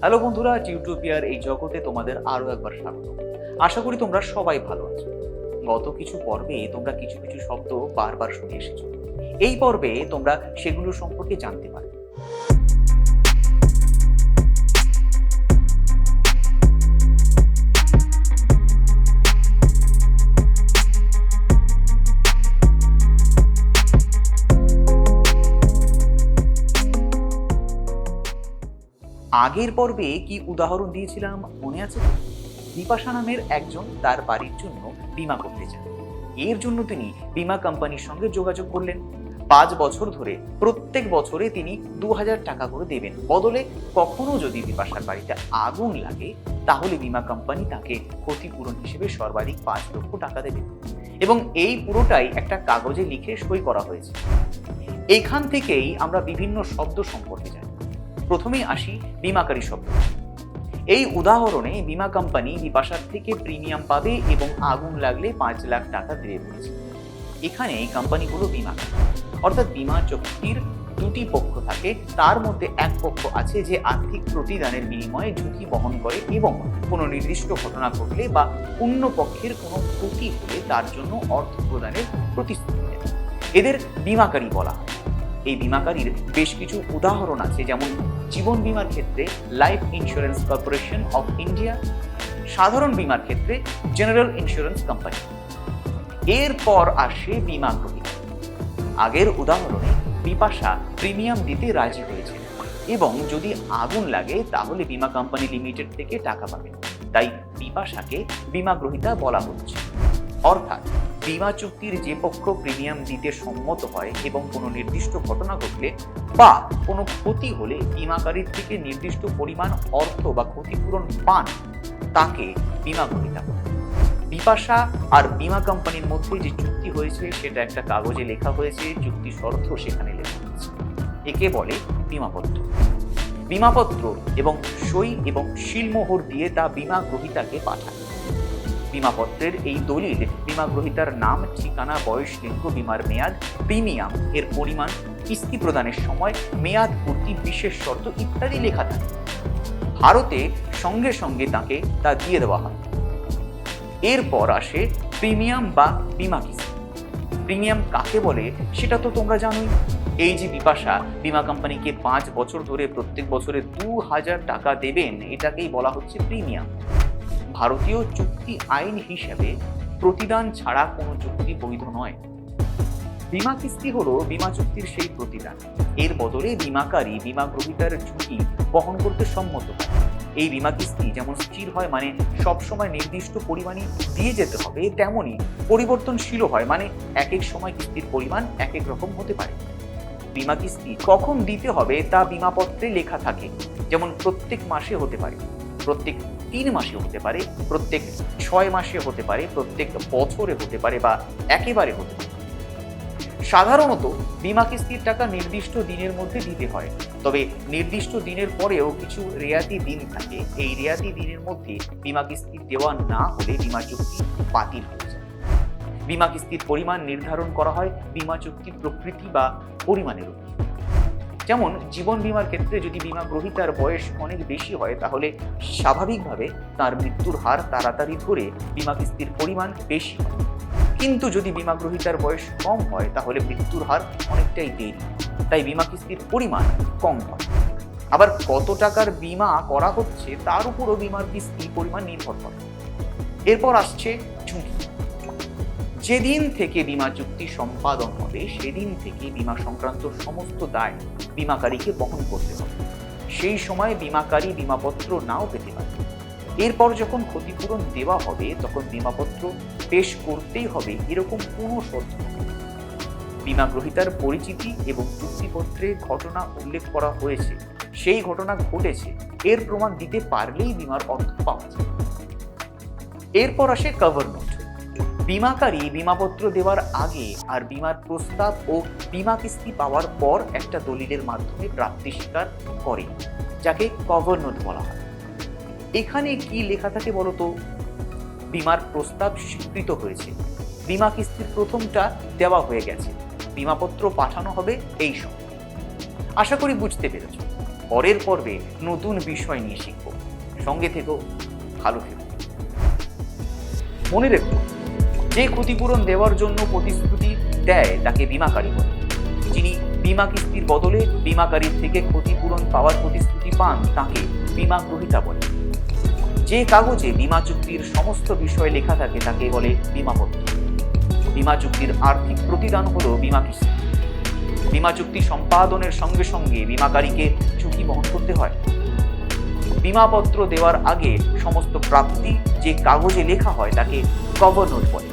Hello বন্ধুরা, টিউটোপিয়ার এই জগতে তোমাদের আরও একবার স্বাগত। আশা করি তোমরা সবাই ভালো আছো। গত কিছু পর্বে তোমরা কিছু কিছু শব্দ বারবার শুনে এসেছ। এই পর্বে তোমরা সেগুলো সম্পর্কে জানতে পারবে। আগের পর্বে কি উদাহরণ দিয়েছিলাম মনে আছে? বিপাশা নামের একজন তার বাড়ির জন্য বীমা করতে চান। এর জন্য তিনি বীমা কোম্পানির সঙ্গে যোগাযোগ করলেন। পাঁচ বছর ধরে প্রত্যেক বছরে তিনি দু হাজার টাকা করে দেবেন। বদলে কখনো যদি বিপাশার বাড়িতে আগুন লাগে, তাহলে বীমা কোম্পানি তাকে ক্ষতিপূরণ হিসেবে সর্বাধিক পাঁচ লক্ষ টাকা দেবে। এবং এই পুরোটাই একটা কাগজে লিখে সই করা হয়েছে। এখান থেকেই আমরা বিভিন্ন শব্দ সম্পর্কে জানি। প্রথমেই আসি বিমাকারী শব্দ। এই উদাহরণে বীমা কোম্পানি বিপাশার থেকে প্রিমিয়াম পাবে এবং আগুন লাগলে পাঁচ লাখ টাকা দেবে বলেছে এখানে এই কোম্পানিগুলো বিমা অর্থাৎ বীমা চুক্তির দুটি পক্ষ থাকে, তার মধ্যে এক পক্ষ আছে যে আর্থিক প্রতিদানের বিনিময়ে ঝুঁকি বহন করে এবং কোনো নির্দিষ্ট ঘটনা ঘটলে বা অন্য পক্ষের কোনো ক্ষতি হলে তার জন্য অর্থ প্রদানের প্রতিশ্রুতি দেয়। এদের বিমাকারী বলা হয়। এই বিমাকারীর বেশ কিছু উদাহরণ আছে যেমন জীবন বীমার ক্ষেত্রে Life Insurance Corporation of India সাধারণ বীমার ক্ষেত্রে জেনারেল ইন্স্যুরেন্স কোম্পানি এরপর আসে বীমা গ্রহীতা আগের উদাহরণে বিপাশা প্রিমিয়াম দিতে রাজি হয়েছে এবং যদি আগুন লাগে তাহলে বীমা কোম্পানি লিমিটেড থেকে টাকা পাবে। তাই বিপাশাকে বীমা গ্রহীতা বলা হচ্ছে। অর্থাৎ বীমা চুক্তির যে পক্ষ প্রিমিয়াম দিতে সম্মত হয় এবং কোনো নির্দিষ্ট ঘটনা ঘটলে বা কোনো ক্ষতি হলে বিমাকারীর থেকে নির্দিষ্ট পরিমাণ অর্থ বা ক্ষতিপূরণ পান, তাকে বিমা গ্রহীতা। বিপাশা আর বিমা কোম্পানির মধ্যে যে চুক্তি হয়েছে, সেটা একটা কাগজে লেখা হয়েছে চুক্তি শর্ত সেখানে লেখা হয়েছে। একে বলে বিমাপত্র। বিমাপত্র এবং সই এবং শিলমোহর দিয়ে তা বিমা গ্রহীতাকে পাঠায়। বীমাপত্রের এই দলিল, বীমা গ্রহীতার নাম, ঠিকানা, বয়স, লিঙ্গ, বীমার মেয়াদ, প্রিমিয়াম, এর পরিমাণ, কিস্তি প্রদানের সময়, মেয়াদ পূর্তি বিশেষ শর্ত ইত্যাদি লেখা থাকে। ভারতে সঙ্গে সঙ্গে তাকে তা দিয়ে দেওয়া হয়। এরপর আসে প্রিমিয়াম বা বীমা কিস্তি। প্রিমিয়াম কাকে বলে সেটা তো তোমরা জানোই। এই যে বিপাশা, বীমা কোম্পানিকে পাঁচ বছর ধরে প্রত্যেক বছরে দু হাজার টাকা দেবেন, এটাকেই বলা হচ্ছে প্রিমিয়াম। ভারতীয় চুক্তি আইন হিসেবে প্রতিদান ছাড়া কোনো চুক্তি বৈধ নয়। বীমা কিস্তি হলো বীমা চুক্তির সেই প্রতিদান। এর বদলে বীমাকারী বীমা গ্রহীতার ঝুঁকি বহন করতে সম্মত এই বীমা কিস্তি যেমন স্থির হয় মানে সবসময় নির্দিষ্ট পরিমাণে দিয়ে যেতে হবে, তেমনই পরিবর্তনশীল হয় মানে এক এক সময় কিস্তির পরিমাণ এক এক রকম হতে পারে। বিমা কিস্তি কখন দিতে হবে তা বিমাপত্রে লেখা থাকে, যেমন প্রত্যেক মাসে হতে পারে। প্রত্যেক তিন মাসে হতে পারে, প্রত্যেক ছয় মাসে হতে পারে, প্রত্যেক বছরে হতে পারে বা একেবারে হতে পারে। সাধারণত বিমা কিস্তির টাকা নির্দিষ্ট দিনের মধ্যে দিতে হয়। তবে নির্দিষ্ট দিনের পরেও কিছু রেয়াতি দিন থাকে। এই রেয়াতি দিনের মধ্যে বিমা কিস্তি দেওয়া না হলে বিমা চুক্তি বাতিল হয়ে যায়। বীমা কিস্তির পরিমাণ নির্ধারণ করা হয় বিমা চুক্তির প্রকৃতি বা পরিমাণের উপর। যেমন জীবন বিমার ক্ষেত্রে যদি বীমা গ্রহীতার বয়স অনেক বেশি হয়, তাহলে স্বাভাবিকভাবে তার মৃত্যুর হার তাড়াতাড়ি ধরে বিমা কিস্তির পরিমাণ বেশি কিন্তু যদি বীমা গ্রহীতার বয়স কম হয়, তাহলে মৃত্যুর হার অনেকটাই দেরি। তাই বিমা কিস্তির পরিমাণ কম হয়। আবার কত টাকার বিমা করা হচ্ছে, তার উপরও বিমার কিস্তি পরিমাণ নির্ভর করে। এরপর আসছে ঝুঁকি। যেদিন থেকে বিমা চুক্তি সম্পাদন হবে, সেদিন থেকে বীমা সংক্রান্ত সমস্ত দায় বিমাকারীকে বহন করতে হবে। সেই সময় বিমাকারী বিমাপত্র নাও পেতে পারে। এরপর যখন ক্ষতিপূরণ দেওয়া হবে, তখন বিমাপত্র পেশ করতেই হবে, এরকম কোনো শর্ত। বীমা গ্রহীতার পরিচিতি এবং চুক্তিপত্রে ঘটনা উল্লেখ করা হয়েছে, সেই ঘটনা ঘটেছে, এর প্রমাণ দিতে পারলেই বিমার অর্থ পাওয়া যায় এরপর আসে কভার নোট বীমাকারী বিমাপত্র দেওয়ার আগে আর বিমার প্রস্তাব ও বীমা কিস্তি পাওয়ার পর একটা দলিলের মাধ্যমে প্রাপ্তি স্বীকার করে, যাকে কভার নোট বলা হয়। এখানে কি লেখা থাকে বলতো? বিমার প্রস্তাব স্বীকৃত হয়েছে। বিমা কিস্তির প্রথমটা দেওয়া হয়ে গেছে। বিমাপত্র পাঠানো হবে এই সময় আশা করি বুঝতে পেরেছ। পরের পর্বে নতুন বিষয় নিয়ে শিখব। সঙ্গে থেকো, ভালো থেকো। মনে রেখো যে ক্ষতিপূরণ দেওয়ার জন্য প্রতিশ্রুতি দেয়, তাকে বিমাকারী বলে। যিনি বিমা কিস্তির বদলে বিমাকারীর থেকে ক্ষতিপূরণ পাওয়ার প্রতিশ্রুতি পান, তাকে বিমা গ্রহিতা বলে। যে কাগজে বিমা চুক্তির সমস্ত বিষয় লেখা থাকে, তাকে বলে বিমাপত্র বিমা চুক্তির আর্থিক প্রতিদান হলো বিমা কিস্তি। বিমা চুক্তি সম্পাদনের সঙ্গে সঙ্গে বিমাকারীকে ঝুঁকি বহন করতে হয়। বিমাপত্র দেওয়ার আগে সমস্ত প্রাপ্তি যে কাগজে লেখা হয়, তাকে কভার নোট বলে।